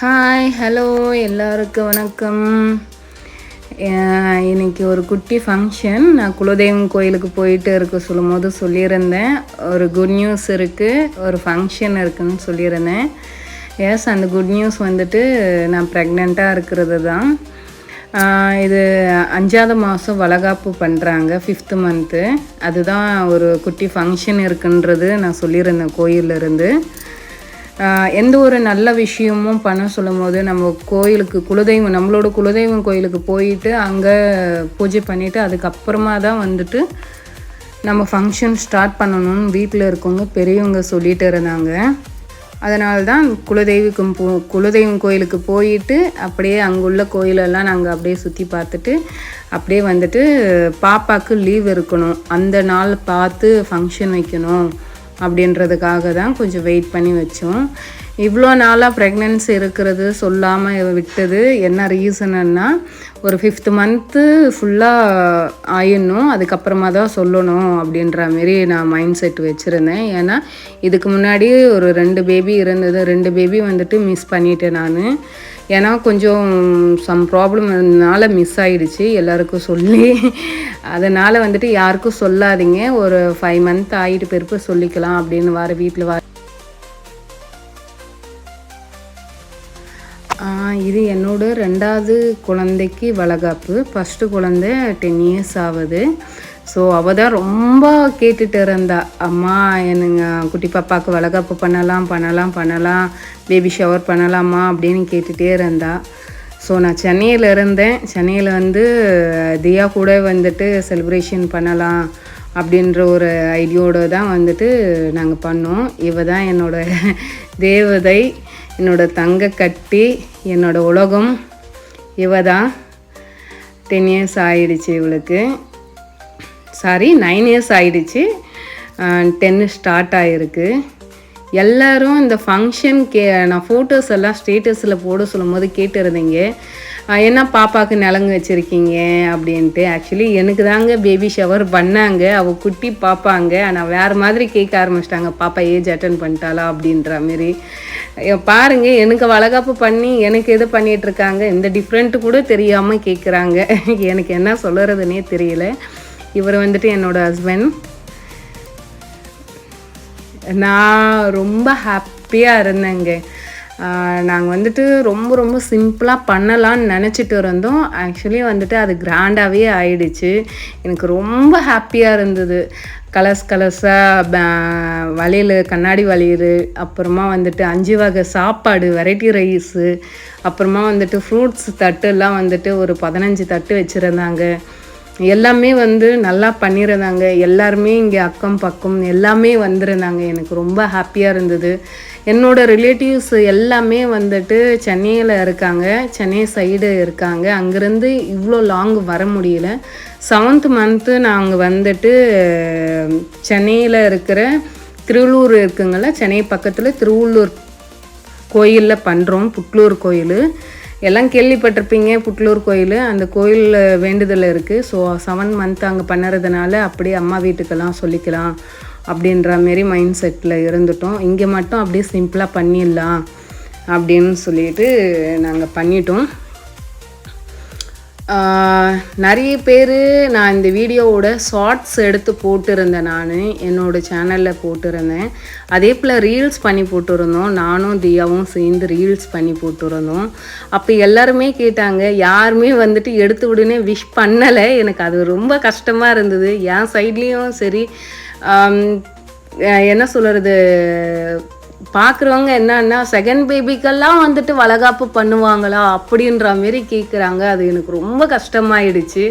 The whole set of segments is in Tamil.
ஹாய் ஹலோ எல்லாருக்கும் வணக்கம். இன்றைக்கி ஒரு குட்டி ஃபங்க்ஷன் நான் குலதெய்வம் கோயிலுக்கு போயிட்டு இருக்க சொல்லும் போது சொல்லியிருந்தேன். ஒரு குட் நியூஸ் இருக்குது ஒரு ஃபங்க்ஷன் இருக்குதுன்னு சொல்லியிருந்தேன். எஸ் அந்த குட் நியூஸ் வந்துட்டு நான் ப்ரெக்னெண்ட்டாக இருக்கிறது தான். இது அஞ்சாவது மாதம் வளகாப்பு பண்ணுறாங்க ஃபிஃப்த்து மந்த்து அதுதான் ஒரு குட்டி ஃபங்க்ஷன் இருக்குன்றது நான் சொல்லியிருந்தேன் கோயிலிருந்து இருந்து. எந்த ஒரு நல்ல விஷயமும் பண்ண சொல்லும் போது நம்ம கோயிலுக்கு குலதெய்வம் நம்மளோட குலதெய்வம் கோயிலுக்கு போயிட்டு அங்கே பூஜை பண்ணிவிட்டு அதுக்கப்புறமா தான் வந்துட்டு நம்ம ஃபங்க்ஷன் ஸ்டார்ட் பண்ணணும்னு வீட்டில் இருக்கவங்க பெரியவங்க சொல்லிட்டு இருந்தாங்க. அதனால தான் குலதெய்வக்கும் போ குலதெய்வம் கோயிலுக்கு போயிட்டு அப்படியே அங்குள்ள கோயிலெல்லாம் நாங்கள் அப்படியே சுற்றி பார்த்துட்டு அப்படியே வந்துட்டு பாப்பாவுக்கு லீவ் இருக்கணும். அந்த நாள் பார்த்து ஃபங்க்ஷன் வைக்கணும். அப்படின்றதுக்காக தான் கொஞ்சம் வெயிட் பண்ணி வச்சோம். இவ்வளோ நாளாக ப்ரெக்னென்சி இருக்கிறது சொல்லாமல் விட்டது. என்ன ரீசனுன்னா ஒரு ஃபிஃப்த் மந்த்து ஃபுல்லாக ஆயிடணும் அதுக்கப்புறமா தான் சொல்லணும் அப்படின்ற மாரி நான் மைண்ட் செட் வச்சுருந்தேன். ஏன்னா இதுக்கு முன்னாடி ஒரு ரெண்டு பேபி இருந்தது. ரெண்டு பேபி வந்துட்டு மிஸ் பண்ணிட்டேன் நான். ஏன்னா கொஞ்சம் சம் ப்ராப்ளம்னால மிஸ் ஆகிடுச்சு எல்லாருக்கும் சொல்லி. அதனால் வந்துட்டு யாருக்கும் சொல்லாதீங்க. ஒரு ஃபைவ் மந்த் ஆகிட்டு பிறப்பு சொல்லிக்கலாம் அப்படின்னு வர வீட்டில் வர இது என்னோட ரெண்டாவது குழந்தைக்கு வளகாப்பு. ஃபஸ்ட்டு குழந்தை டென் இயர்ஸ் ஆகுது. ஸோ அவள் தான் ரொம்ப கேட்டுட்டு இருந்தா அம்மா என்னங்க குட்டி பாப்பாவுக்கு வளகாப்பு பண்ணலாம் பண்ணலாம் பண்ணலாம் பேபி ஷவர் பண்ணலாமா? அப்படின்னு கேட்டுகிட்டே இருந்தா. ஸோ நான் சென்னையில் இருந்தேன். சென்னையில் வந்து தியா கூட வந்துட்டு செலிப்ரேஷன் பண்ணலாம் அப்படின்ற ஒரு ஐடியோடு தான் வந்துட்டு நாங்கள் பண்ணோம். இவ தான் என்னோடய தேவதை என்னோட தங்க கட்டி என்னோட உலகம். இவ தான் டென் இயர்ஸ் ஆயிடுச்சு இவளுக்கு. சாரி நைன் இயர்ஸ் ஆயிடுச்சு. டென்னு ஸ்டார்ட் ஆகிருக்கு எல்லோரும் இந்த ஃபங்க்ஷன் கே நான் ஃபோட்டோஸ் எல்லாம் ஸ்டேட்டஸில் போட சொல்லும்போது போது கேட்டுருந்தீங்க என்ன பாப்பாவுக்கு நிலங்கு வச்சுருக்கீங்க அப்படின்ட்டு. ஆக்சுவலி எனக்கு தாங்க பேபி ஷவர் பண்ணாங்க. அவள் குட்டி பாப்பாங்க. ஆனால் வேறு மாதிரி கேட்க ஆரம்பிச்சிட்டாங்க. பாப்பா ஏஜ் அட்டன் பண்ணிட்டாளா அப்படின்ற மாரி பாருங்கள் எனக்கு வளகாப்பு பண்ணி எனக்கு எது பண்ணிகிட்ருக்காங்க இந்த டிஃப்ரெண்ட்டு கூட தெரியாமல் கேட்குறாங்க எனக்கு என்ன சொல்லுறதுனே தெரியல. இவர் வந்துட்டு என்னோட ஹஸ்பண்ட் நான் ரொம்ப ஹாப்பியாக இருந்தேங்க. நாங்கள் வந்துட்டு ரொம்ப ரொம்ப சிம்பிளாக பண்ணலான்னு நினச்சிட்டு இருந்தோம். ஆக்சுவலி வந்துட்டு அது கிராண்டாகவே ஆயிடுச்சு. எனக்கு ரொம்ப ஹாப்பியாக இருந்தது. கலர்ஸ் கலர்ஸாக வளையல் கண்ணாடி வளையல் அப்புறமா வந்துட்டு அஞ்சு வகை சாப்பாடு வெரைட்டி ரைஸு அப்புறமா வந்துட்டு ஃப்ரூட்ஸ் தட்டுலாம் வந்துட்டு ஒரு பதினஞ்சு தட்டு வச்சுருந்தாங்க. எல்லாமே வந்து நல்லா பண்ணியிருந்தாங்க எல்லாருமே இங்கே அக்கம் பக்கம் எல்லாமே வந்திருந்தாங்க. எனக்கு ரொம்ப ஹாப்பியாக இருந்தது. என்னோட ரிலேட்டிவ்ஸ் எல்லாமே வந்துட்டு சென்னையில் இருக்காங்க. சென்னை சைடு இருக்காங்க. அங்கேருந்து இவ்வளோ லாங் வர முடியல. செவன்த் மந்த்து நாங்கள் வந்துட்டு சென்னையில் இருக்கிற திருவள்ளூர் இருக்குங்கள சென்னை பக்கத்தில் திருவள்ளூர் கோயிலில் பண்ணுறோம் புட்லூர் கோயில். எல்லாம் கேள்விப்பட்டிருப்பீங்க புட்லூர் கோயில். அந்த கோயில் வேண்டுதல் இருக்குது ஸோ செவன் மந்த் அங்கே பண்ணுறதுனால அப்படியே அம்மா வீட்டுக்கெல்லாம் சொல்லிக்கலாம் அப்படின்ற மாரி மைண்ட் செட்டில் இருந்துட்டோம். இங்கே மட்டும் அப்படியே சிம்பிளாக பண்ணிடலாம் அப்படின்னு சொல்லிட்டு நாங்கள் பண்ணிட்டோம். நிறைய பேர் நான் இந்த வீடியோவோட ஷார்ட்ஸ் எடுத்து போட்டிருந்தேன் நான் என்னோடய சேனலில் போட்டிருந்தேன். அதே போல் ரீல்ஸ் பண்ணி போட்டிருந்தோம். நானும் தியாவும் சேர்ந்து ரீல்ஸ் பண்ணி போட்டிருந்தோம். அப்போ எல்லாருமே கேட்டாங்க யாருமே வந்துட்டு எடுத்து விடுனே விஷ் பண்ணலை. எனக்கு அது ரொம்ப கஷ்டமாக இருந்தது. என் சைட்லேயும் சரி என்ன சொல்கிறது பார்க்குறவங்க என்னன்னா செகண்ட் பேபிக்கெல்லாம் வந்துட்டு வளகாப்பு பண்ணுவாங்களா அப்படின்ற மாரி கேட்குறாங்க அது எனக்கு ரொம்ப கஷ்டமாயிடுச்சு.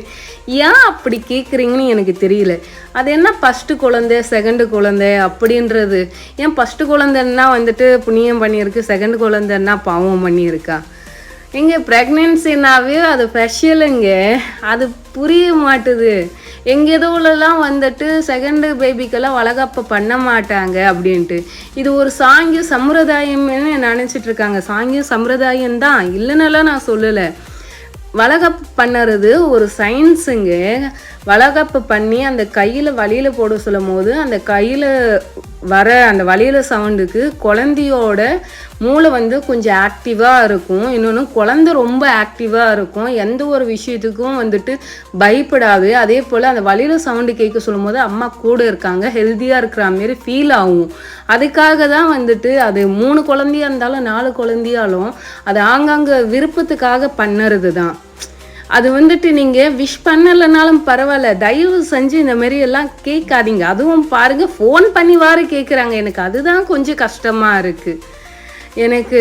ஏன் அப்படி கேட்குறீங்கன்னு எனக்கு தெரியல. அது என்ன ஃபஸ்ட்டு குழந்தை செகண்டு குழந்தை அப்படின்றது? ஏன் ஃபஸ்ட்டு குழந்தைன்னா வந்துட்டு புண்ணியம் பண்ணியிருக்கு செகண்ட் குழந்தைன்னா பாவம் பண்ணியிருக்கா? இங்கே ப்ரெக்னென்சினாவே அது ஸ்பெஷலுங்க அது புரிய மாட்டுது. எங்க எதுவுலலாம் வந்துட்டு செகண்டு பேபிக்கெல்லாம் வளகாப்பு பண்ண மாட்டாங்க அப்படின்ட்டு. இது ஒரு சாங்கிய சம்பிரதாயம்னு நினச்சிட்டு இருக்காங்க சாங்கிய சம்பிரதாயம் தான் இல்லைன்னெல்லாம் நான் சொல்லலை. வளகாப்பு பண்ணுறது ஒரு சயின்ஸுங்க வளகாப்பு பண்ணி அந்த கையில் வழியில் போட சொல்லும் போது அந்த கையில் வர அந்த வலியில சவுண்டுக்கு குழந்தையோட மூளை வந்து கொஞ்சம் ஆக்டிவாக இருக்கும். இன்னொன்று குழந்தை ரொம்ப ஆக்டிவாக இருக்கும். எந்த ஒரு விஷயத்துக்கும் வந்துட்டு பயப்படாது. அதே போல் அந்த வலியில சவுண்டு கேட்க சொல்லும் போது அம்மா கூட இருக்காங்க. ஹெல்த்தியாக இருக்கிற மாரி ஃபீல் ஆகும். அதுக்காக தான் வந்துட்டு அது மூணு குழந்தையா இருந்தாலும் நாலு குழந்தையாலும் அது ஆங்காங்க விருப்பத்துக்காக பண்ணுறது தான். அது வந்துட்டு நீங்கள் விஷ் பண்ணலைனாலும் பரவாயில்ல. தயவு செஞ்சு இந்த மாதிரி எல்லாம் கேட்காதீங்க. அதுவும் பாருங்கள் ஃபோன் பண்ணி வார கேட்குறாங்க எனக்கு அதுதான் கொஞ்சம் கஷ்டமாக இருக்குது எனக்கு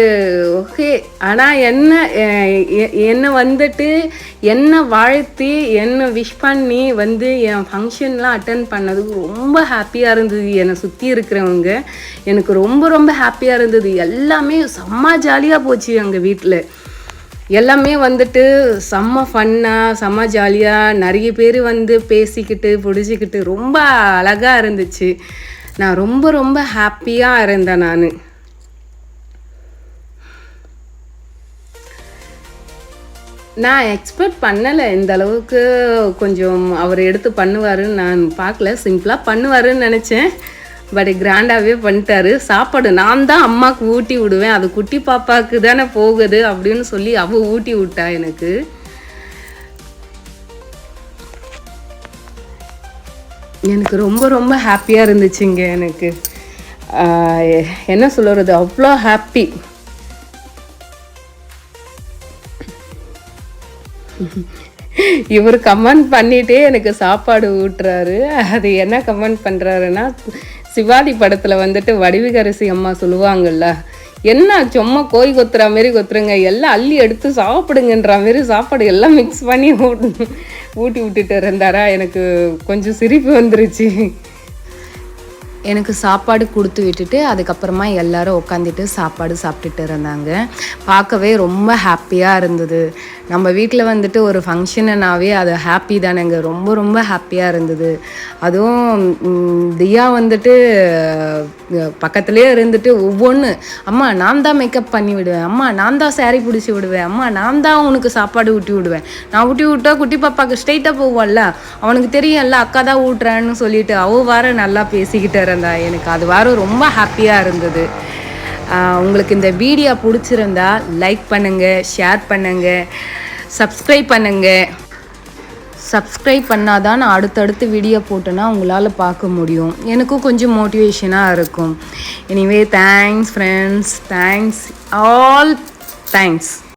ஓகே ஆனால் என்ன எ- என்னை வந்துட்டு என்னை வாழ்த்தி என்னை விஷ் பண்ணி வந்து என் ஃபங்க்ஷன்லாம் அட்டன் பண்ணதுக்கு ரொம்ப ஹாப்பியாக இருந்தது. என்னை சுற்றி இருக்கிறவங்க எனக்கு ரொம்ப ரொம்ப ஹாப்பியாக இருந்தது. எல்லாமே செம்ம ஜாலியாக போச்சு எங்கள் வீட்டில் எல்லாமே வந்துட்டு செம்ம ஃபன்னாக செம்ம ஜாலியாக நிறைய பேர் வந்து பேசிக்கிட்டு பிடிச்சிக்கிட்டு ரொம்ப அழகாக இருந்துச்சு. நான் ரொம்ப ரொம்ப ஹாப்பியாக இருந்தேன் நான். நான் எக்ஸ்பெக்ட் பண்ணலை இந்த அளவுக்கு கொஞ்சம் அவர் எடுத்து பண்ணுவாருன்னு நான் பார்க்கல. சிம்பிளாக பண்ணுவாருன்னு நினச்சேன். பட் கிராண்டாகவே பண்ணிட்டாரு. சாப்பாடு நான் தான் அம்மாவுக்கு ஊட்டி விடுவேன். அது குட்டி பாப்பாவுக்கு தானே போகுது அப்படின்னு சொல்லி அவ ஊட்டி விட்டா எனக்கு. எனக்கு ரொம்ப ரொம்ப ஹாப்பியாக இருந்துச்சுங்க எனக்கு. என்ன சொல்கிறது அவ்வளோ ஹாப்பி இவர் கமெண்ட் பண்ணிட்டே எனக்கு சாப்பாடு ஊட்டுறாரு. அது என்ன கமெண்ட் பண்ணுறாருன்னா சிவாஜி படத்தில் வந்துட்டு வடிவுகரசி அம்மா சொல்லுவாங்கல்ல என்ன சும்மா கோய் கொத்துற மாரி கொத்துருங்க எல்லாம் அள்ளி எடுத்து சாப்பிடுங்கன்ற மாரி சாப்பாடு எல்லாம் மிக்ஸ் பண்ணி ஊட்டி விட்டுட்டு இருந்தாரா? எனக்கு கொஞ்சம் சிரிப்பு வந்துருச்சு. எனக்கு சாப்பாடு கொடுத்து விட்டுட்டு அதுக்கப்புறமா எல்லாரும் உட்காந்துட்டு சாப்பாடு சாப்பிட்டுட்டு இருந்தாங்க. பார்க்கவே ரொம்ப ஹாப்பியாக இருந்தது. நம்ம வீட்டில் வந்துட்டு ஒரு ஃபங்க்ஷனுனாவே அது ஹாப்பி தானேங்க. ரொம்ப ரொம்ப ஹாப்பியாக இருந்தது. அதுவும் தியா வந்துட்டு பக்கத்துலேயே இருந்துட்டு ஒவ்வொன்று அம்மா நான் தான் மேக்கப் பண்ணி விடுவேன். அம்மா நான் தான் சேரீ பிடிச்சி விடுவேன். அம்மா நான் தான் உனக்கு சாப்பாடு ஊட்டி விடுவேன். நான் ஊட்டி விட்டா குட்டி பாப்பாவுக்கு ஸ்ட்ரெயிட்டாக போவாள்ல. அவனுக்கு தெரியும்ல அக்கா தான் ஊட்டுறான்னு சொல்லிட்டு அவ வார நல்லா பேசிக்கிட்டு இருந்தா எனக்கு. அது வாரம் ரொம்ப ஹாப்பியாக இருந்தது. உங்களுக்கு இந்த வீடியோ பிடிச்சிருந்தா லைக் பண்ணுங்கள் ஷேர் பண்ணுங்கள் சப்ஸ்கிரைப் பண்ணுங்கள் சப்ஸ்கிரைப் பண்ணாதான் நான் அடுத்தடுத்து வீடியோ போட்டேன்னா உங்களால் பார்க்க முடியும். எனக்கும் கொஞ்சம் மோட்டிவேஷனாக இருக்கும். Anyway thanks friends thanks all thanks